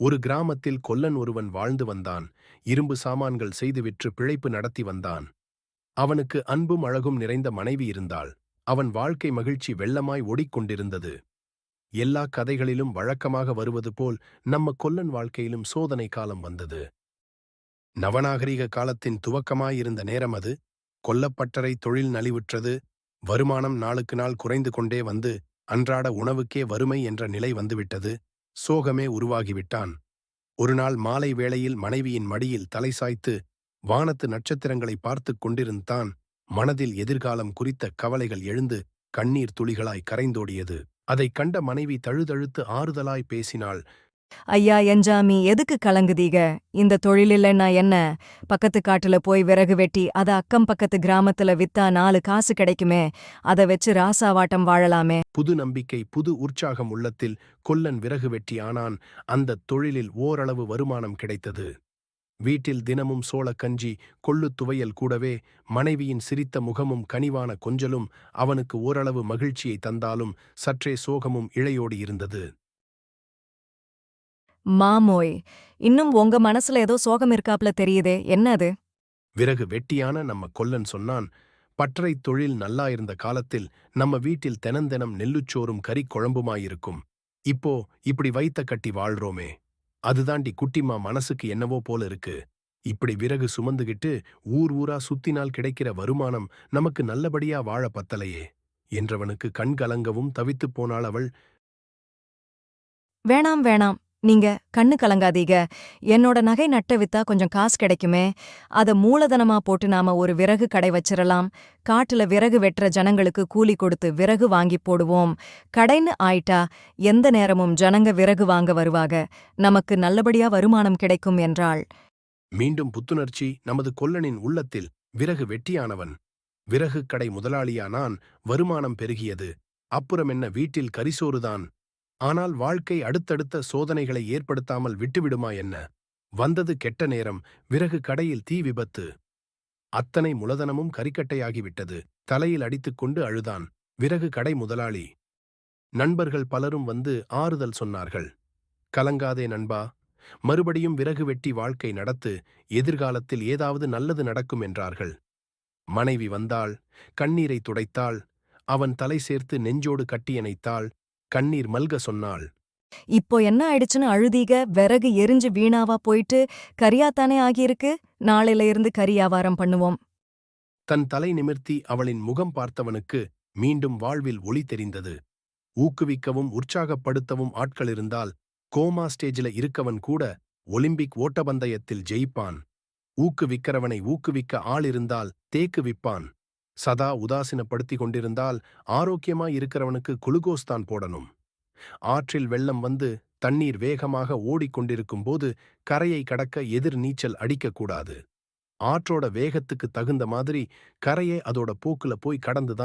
ஒரு கிராமத்தில் கொல்லன் ஒருவன் வாழ்ந்து வந்தான். இரும்பு சாமான்கள் செய்து விற்று பிழைப்பு நடத்தி வந்தான். அவனுக்கு அன்பும் அழகும் நிறைந்த மனைவி இருந்தாள். அவன் வாழ்க்கை மகிழ்ச்சி வெள்ளமாய் ஓடிக்கொண்டிருந்தது. எல்லா கதைகளிலும் வழக்கமாக வருவது போல் நம்ம கொல்லன் வாழ்க்கையிலும் சோதனை காலம் வந்தது. நவநாகரிக காலத்தின் துவக்கமாயிருந்த நேரம் அது. கொல்லப்பட்டறை தொழில் நலிவுற்றது. வருமானம் நாளுக்கு நாள் குறைந்து கொண்டே வந்து அன்றாட உணவுக்கே வறுமை என்ற நிலை வந்துவிட்டது. சோகமே உருவாகிவிட்டான். ஒருநாள் மாலை வேளையில் மனைவியின் மடியில் தலை சாய்த்து வானத்து நட்சத்திரங்களை பார்த்துக் கொண்டிருந்தான். மனதில் எதிர்காலம் குறித்த கவலைகள் எழுந்து கண்ணீர் துளிகளாய் கரைந்தோடியது. அதைக் கண்ட மனைவி தழுதழுத்து ஆறுதலாய் பேசினாள். ஐயா என்ஜாமி எதுக்கு கலங்குதீக இந்த தொழிலில்லைன்னா என்ன? பக்கத்து காட்டுல போய் விறகு வெட்டி அத அக்கம் பக்கத்து கிராமத்துல வித்தா நாலு காசு கிடைக்குமே. அத வச்சு ராசாவாட்டம் வாழலாமே. புது நம்பிக்கை புது உற்சாகம் உள்ளத்தில் கொல்லன் விறகு வெட்டி ஆனான். அந்தத் தொழிலில் ஓரளவு வருமானம் கிடைத்தது. வீட்டில் தினமும் சோளக் கஞ்சி கொள்ளுத் துவையல் கூடவே மனைவியின் சிரித்த முகமும் கனிவான கொஞ்சலும் அவனுக்கு ஓரளவு மகிழ்ச்சியை தந்தாலும் சற்றே சோகமும் இழையோடி இருந்தது. மாமோய். இன்னும் உங்க மனசுல ஏதோ சோகம் இருக்காப்ல தெரியுதே. என்ன அது? விறகு வெட்டியான நம்ம கொல்லன் சொன்னான் பற்றைத் தொழில் நல்லா இருந்த காலத்தில் நம்ம வீட்டில் தெனந்தெனம் நெல்லுச்சோறும் கறி குழம்புமாயிருக்கும். இப்போ இப்படி வைத்த கட்டி வாழ்றோமே. அதுதாண்டி குட்டிமா மனசுக்கு என்னவோ போல இருக்கு. இப்படி விறகு சுமந்துகிட்டு ஊர் ஊரா சுத்தினால் கிடைக்கிற வருமானம் நமக்கு நல்லபடியா வாழ பத்தலையே என்றவனுக்கு கண் கலங்கவும் தவித்துப் போனாள் அவள். வேணாம் வேணாம். நீங்க கண்ணு கலங்காதீக என்னோட நகை நட்ட வித்தா கொஞ்சம் காசு கிடைக்குமே. அத மூலதனமா போட்டு நாம ஒரு விறகு கடை வச்சிரலாம். காட்டுல விறகு வெட்டுற ஜனங்களுக்கு கூலி கொடுத்து விறகு வாங்கி போடுவோம். கடைன்னு ஆயிட்டா எந்த நேரமும் ஜனங்க விறகு வாங்க வருவாக. நமக்கு நல்லபடியா வருமானம் கிடைக்கும் என்றாள். மீண்டும் புத்துணர்ச்சி. நமது கொல்லனின் உள்ளத்தில் விறகு வெட்டியானவன். விறகு கடை முதலாளியானான். வருமானம் பெருகியது. அப்புறம் என்ன? வீட்டில் கரிசோறுதான். ஆனால் வாழ்க்கை அடுத்தடுத்த சோதனைகளை ஏற்படுத்தாமல் விட்டுவிடுமா என்ன? வந்தது கெட்ட நேரம் விறகு கடையில் தீ விபத்து. அத்தனை முலதனமும் கரிக்கட்டையாகிவிட்டது தலையில் அடித்துக்கொண்டு அழுதான். விறகு கடை முதலாளி. நண்பர்கள் பலரும் வந்து ஆறுதல் சொன்னார்கள். கலங்காதே நண்பா. மறுபடியும் விறகு வெட்டி வாழ்க்கை நடத்து. எதிர்காலத்தில் ஏதாவது நல்லது நடக்கும் என்றார்கள். மனைவி வந்தாள். கண்ணீரை துடைத்தாள். அவன் தலை சேர்த்து நெஞ்சோடு கட்டியணைத்தாள் கண்ணீர் மல்க சொன்னாள். இப்போ என்ன ஆயிடுச்சுன்னு அழுதீக விறகு எரிஞ்சு வீணாவா போயிட்டு கரியாத்தானே ஆகியிருக்கு? நாளையில இருந்து கறி வியாபாரம் பண்ணுவோம். தன் தலை நிமிர்த்தி அவளின் முகம் பார்த்தவனுக்கு மீண்டும் வாழ்வில் ஒளி தெரிந்தது. ஊக்குவிக்கவும் உற்சாகப்படுத்தவும் ஆட்கள் இருந்தால் கோமா ஸ்டேஜில இருக்கவன் கூட ஒலிம்பிக் ஓட்டப்பந்தயத்தில் ஜெயிப்பான். ஊக்குவிக்கிறவனை ஊக்குவிக்க ஆள் இருந்தால் தேக்கு விப்பான். சதா உதாசீனப்படுத்திக் கொண்டிருந்தால் ஆரோக்கியமா இருக்கிறவனுக்கு குளுகோஸ் தான் போடணும். ஆற்றில் வெள்ளம் வந்து தண்ணீர் வேகமாக ஓடிக்கொண்டிருக்கும் போது கரையை கடக்க எதிர் நீச்சல் அடிக்கக்கூடாது ஆற்றோட வேகத்துக்கு தகுந்த மாதிரி கரையை அதோட போக்குல போய் கடந்துதான்